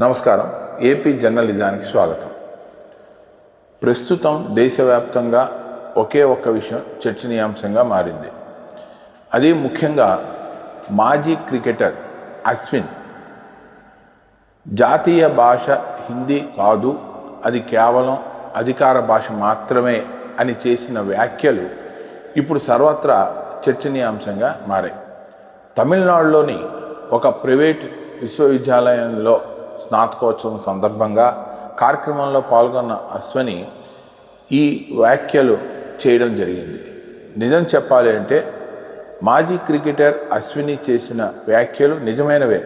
నమస్కారం. ఏపీ జర్నలిజానికి స్వాగతం. ప్రస్తుతం దేశవ్యాప్తంగా ఒకే ఒక్క విషయం చర్చనీయాంశంగా మారింది. అది ముఖ్యంగా మాజీ క్రికెటర్ అశ్విన్ జాతీయ భాష హిందీ కాదు అది కేవలం అధికార భాష మాత్రమే అని చేసిన వ్యాఖ్యలు ఇప్పుడు సర్వత్రా చర్చనీయాంశంగా మారాయి. తమిళనాడులోని ఒక ప్రైవేట్ విశ్వవిద్యాలయంలో స్నాతకోత్సవం సందర్భంగా కార్యక్రమంలో పాల్గొన్న అశ్వని ఈ వ్యాఖ్యలు చేయడం జరిగింది. నిజం చెప్పాలి అంటే మాజీ క్రికెటర్ అశ్విని చేసిన వ్యాఖ్యలు నిజమైనవే.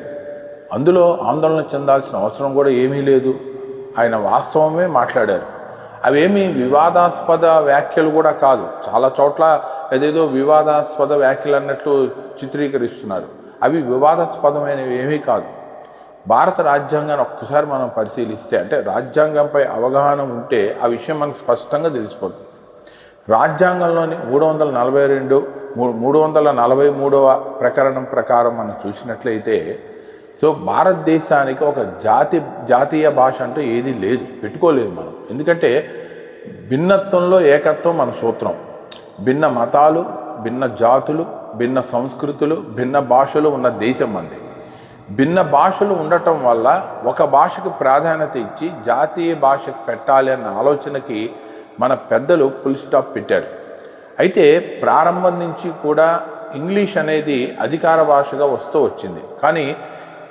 అందులో ఆందోళన చెందాల్సిన అవసరం కూడా ఏమీ లేదు. ఆయన వాస్తవమే మాట్లాడారు. అవేమీ వివాదాస్పద వ్యాఖ్యలు కూడా కాదు. చాలా చోట్ల ఏదేదో వివాదాస్పద వ్యాఖ్యలు అన్నట్లు చిత్రీకరిస్తున్నారు. అవి వివాదాస్పదమైనవి ఏమీ కాదు. భారత రాజ్యాంగాన్ని ఒక్కసారి మనం పరిశీలిస్తే అంటే రాజ్యాంగంపై అవగాహన ఉంటే ఆ విషయం మనకు స్పష్టంగా తెలిసిపోతుంది. రాజ్యాంగంలోని మూడు వందల నలభై రెండు మూడు వందల నలభై మూడవ ప్రకరణం ప్రకారం మనం చూసినట్లయితే సో భారతదేశానికి ఒక జాతి జాతీయ భాష అంటూ ఏది లేదు పెట్టుకోలేదు మనం. ఎందుకంటే భిన్నత్వంలో ఏకత్వం మన సూత్రం. భిన్న మతాలు భిన్న జాతులు భిన్న సంస్కృతులు భిన్న భాషలు ఉన్న దేశం మంది. భిన్న భాషలు ఉండటం వల్ల ఒక భాషకు ప్రాధాన్యత ఇచ్చి జాతీయ భాషకు పెట్టాలి అన్న ఆలోచనకి మన పెద్దలు ఫుల్ స్టాప్ పెట్టారు. అయితే ప్రారంభం నుంచి కూడా ఇంగ్లీష్ అనేది అధికార భాషగా వస్తూ వచ్చింది. కానీ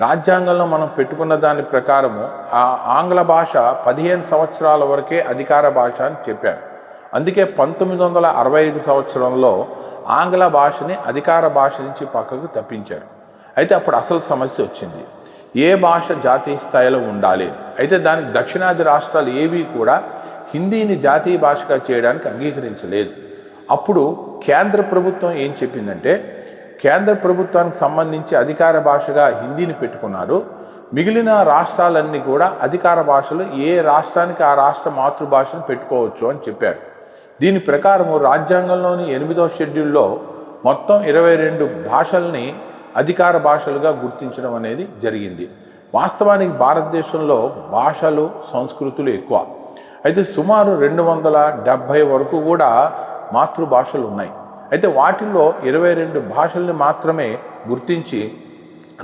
రాజ్యాంగంలో మనం పెట్టుకున్న దాని ప్రకారము ఆ ఆంగ్ల భాష పదిహేను సంవత్సరాల వరకే అధికార భాష అని చెప్పారు. అందుకే పంతొమ్మిది వందల అరవై ఐదు సంవత్సరంలో ఆంగ్ల భాషని అధికార భాష నుంచి పక్కకు తప్పించారు. అయితే అప్పుడు అసలు సమస్య వచ్చింది. ఏ భాష జాతీయ స్థాయిలో ఉండాలి? అయితే దానికి దక్షిణాది రాష్ట్రాలు ఏవి కూడా హిందీని జాతీయ భాషగా చేయడానికి అంగీకరించలేదు. అప్పుడు కేంద్ర ప్రభుత్వం ఏం చెప్పిందంటే కేంద్ర ప్రభుత్వానికి సంబంధించి అధికార భాషగా హిందీని పెట్టుకున్నారు. మిగిలిన రాష్ట్రాలన్నీ కూడా అధికార భాషలు ఏ రాష్ట్రానికి ఆ రాష్ట్ర మాతృభాషను పెట్టుకోవచ్చు అని చెప్పారు. దీని ప్రకారము రాజ్యాంగంలోని ఎనిమిదో షెడ్యూల్లో మొత్తం ఇరవై రెండు భాషల్ని అధికార భాషలుగా గుర్తించడం అనేది జరిగింది. వాస్తవానికి భారతదేశంలో భాషలు సంస్కృతులు ఎక్కువ. అయితే సుమారు రెండు వందల డెబ్భై వరకు కూడా మాతృభాషలు ఉన్నాయి. అయితే వాటిల్లో ఇరవై రెండు భాషల్ని మాత్రమే గుర్తించి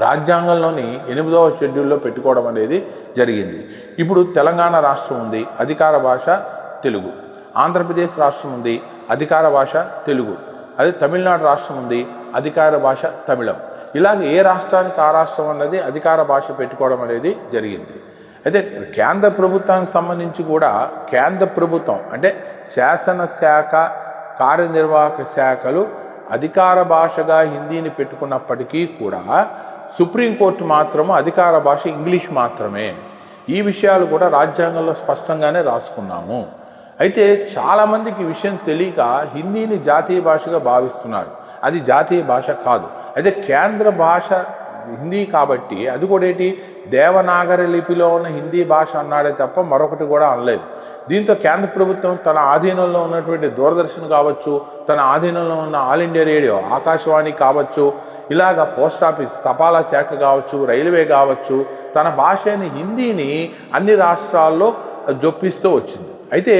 రాజ్యాంగంలోని ఎనిమిదవ షెడ్యూల్లో పెట్టుకోవడం అనేది జరిగింది. ఇప్పుడు తెలంగాణ రాష్ట్రం ఉంది అధికార భాష తెలుగు. ఆంధ్రప్రదేశ్ రాష్ట్రం ఉంది అధికార భాష తెలుగు. అదే తమిళనాడు రాష్ట్రం ఉంది అధికార భాష తమిళం. ఇలాగ ఏ రాష్ట్రానికి ఆ రాష్ట్రం అన్నది అధికార భాష పెట్టుకోవడం అనేది జరిగింది. అయితే కేంద్ర ప్రభుత్వానికి సంబంధించి కూడా కేంద్ర ప్రభుత్వం అంటే శాసనశాఖ కార్యనిర్వాహక శాఖలు అధికార భాషగా హిందీని పెట్టుకున్నప్పటికీ కూడా సుప్రీంకోర్టు మాత్రము అధికార భాష ఇంగ్లీష్ మాత్రమే. ఈ విషయాలు కూడా రాజ్యాంగంలో స్పష్టంగానే రాసుకున్నాము. అయితే చాలామందికి విషయం తెలియక హిందీని జాతీయ భాషగా భావిస్తున్నారు. అది జాతీయ భాష కాదు. అయితే కేంద్ర భాష హిందీ కాబట్టి అది కూడా ఏంటి? దేవనాగరి లిపిలో ఉన్న హిందీ భాష అన్నాడే తప్ప మరొకటి కూడా అనలేదు. దీంతో కేంద్ర ప్రభుత్వం తన ఆధీనంలో ఉన్నటువంటి దూరదర్శన్ కావచ్చు తన ఆధీనంలో ఉన్న ఆల్ ఇండియా రేడియో ఆకాశవాణి కావచ్చు ఇలాగ పోస్ట్ ఆఫీస్ తపాలా శాఖ కావచ్చు రైల్వే కావచ్చు తన భాష అయిన హిందీని అన్ని రాష్ట్రాల్లో జొప్పిస్తూ వచ్చింది. అయితే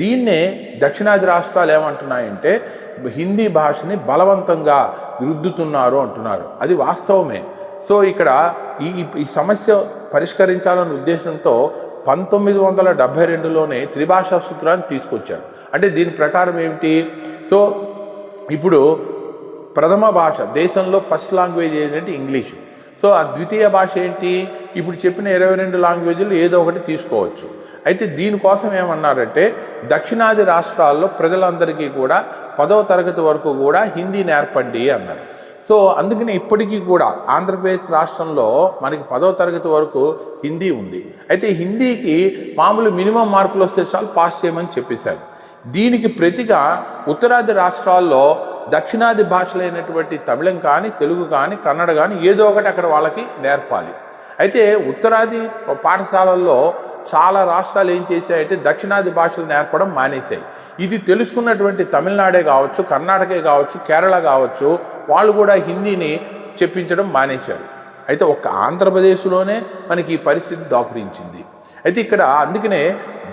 దీన్నే దక్షిణాది రాష్ట్రాలు ఏమంటున్నాయంటే హిందీ భాషని బలవంతంగా రుద్దుతున్నారు అంటున్నారు. అది వాస్తవమే. సో ఇక్కడ ఈ ఈ- సమస్య పరిష్కరించాలనే ఉద్దేశంతో పంతొమ్మిది వందల డెబ్భై రెండులోనే త్రిభాషా సూత్రాన్ని తీసుకొచ్చారు. అంటే దీని ప్రకారం ఏమిటి? సో ఇప్పుడు ప్రథమ భాష దేశంలో ఫస్ట్ లాంగ్వేజ్ ఏంటంటే ఇంగ్లీష్. సో ఆ ద్వితీయ భాష ఏంటి? ఇప్పుడు చెప్పిన ఇరవై రెండు లాంగ్వేజ్లు ఏదో ఒకటి తీసుకోవచ్చు. అయితే దీనికోసం ఏమన్నారంటే దక్షిణాది రాష్ట్రాల్లో ప్రజలందరికీ కూడా పదవ తరగతి వరకు కూడా హిందీ నేర్పండి అన్నారు. సో అందుకని ఇప్పటికీ కూడా ఆంధ్రప్రదేశ్ రాష్ట్రంలో మనకి పదవ తరగతి వరకు హిందీ ఉంది. అయితే హిందీకి మామూలు మినిమం మార్కులు వస్తే చాలు పాస్ చేయమని చెప్పేశారు. దీనికి ప్రతిగా ఉత్తరాది రాష్ట్రాల్లో దక్షిణాది భాషలైనటువంటి తమిళం కానీ తెలుగు కానీ కన్నడ కానీ ఏదో ఒకటి అక్కడ వాళ్ళకి నేర్పాలి. అయితే ఉత్తరాది పాఠశాలల్లో చాలా రాష్ట్రాలు ఏం చేశాయంటే దక్షిణాది భాషలు నేర్పడం మానేశాయి. ఇది తెలుసుకున్నటువంటి తమిళనాడే కావచ్చు కర్ణాటకే కావచ్చు కేరళ కావచ్చు వాళ్ళు కూడా హిందీని చెప్పించడం మానేశారు. అయితే ఒక్క ఆంధ్రప్రదేశ్లోనే మనకి ఈ పరిస్థితి దాపురించింది. అయితే ఇక్కడ అందుకనే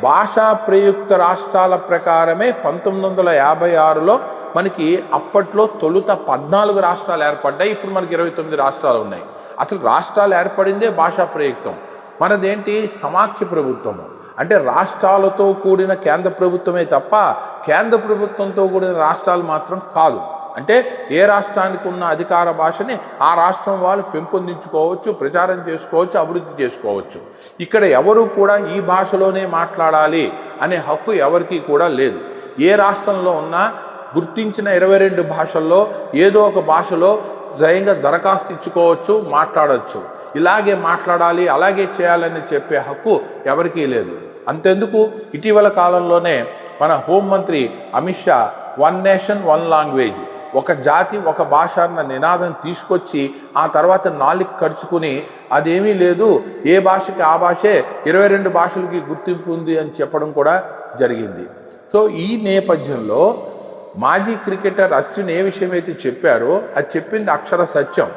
భాషా ప్రయుక్త రాష్ట్రాల ప్రకారమే పంతొమ్మిది వందల యాభై ఆరులో మనకి అప్పట్లో తొలుత పద్నాలుగు రాష్ట్రాలు ఏర్పడ్డాయి ఇప్పుడు మనకి ఇరవై తొమ్మిది రాష్ట్రాలు ఉన్నాయి. అసలు రాష్ట్రాలు ఏర్పడిందే భాషా ప్రయుక్తం. మనదేంటి? సమాఖ్య ప్రభుత్వము. అంటే రాష్ట్రాలతో కూడిన కేంద్ర ప్రభుత్వమే తప్ప కేంద్ర ప్రభుత్వంతో కూడిన రాష్ట్రాలు మాత్రం కాదు. అంటే ఏ రాష్ట్రానికి ఉన్న అధికార భాషని ఆ రాష్ట్రం వాళ్ళు పెంపొందించుకోవచ్చు ప్రచారం చేసుకోవచ్చు అభివృద్ధి చేసుకోవచ్చు. ఇక్కడ ఎవరు కూడా ఈ భాషలోనే మాట్లాడాలి అనే హక్కు ఎవరికీ కూడా లేదు. ఏ రాష్ట్రంలో ఉన్నా గుర్తించిన ఇరవై రెండు భాషల్లో ఏదో ఒక భాషలో స్వయంగా దరఖాస్తు ఇచ్చుకోవచ్చు మాట్లాడవచ్చు ఇలాగే మాట్లాడాలి అలాగే చేయాలని చెప్పే హక్కు ఎవరికీ లేదు. అంతెందుకు? ఇటీవల కాలంలోనే మన హోంమంత్రి Amit Shah one nation one language ఒక జాతి ఒక భాష అన్న నినాదం తీసుకొచ్చి ఆ తర్వాత నాలుగు ఖర్చుకుని అదేమీ లేదు ఏ భాషకి ఆ భాషే ఇరవై రెండు భాషలకి గుర్తింపు ఉంది అని చెప్పడం కూడా జరిగింది. సో ఈ నేపథ్యంలో మాజీ క్రికెటర్ అశ్విన్ ఏ విషయం అయితే చెప్పారో అది చెప్పింది అక్షర సత్యం.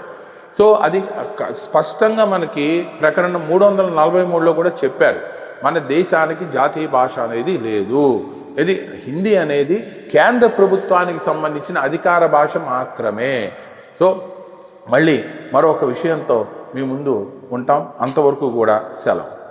సో అది స్పష్టంగా మనకి ప్రకరణం మూడు వందల నలభై మూడులో కూడా చెప్పారు. మన దేశానికి జాతీయ భాష అనేది లేదు. ఇది హిందీ అనేది కేంద్ర ప్రభుత్వానికి సంబంధించిన అధికార భాష మాత్రమే. సో మళ్ళీ మరొక విషయంతో మీ ముందు ఉంటాం. అంతవరకు కూడా సెలవు.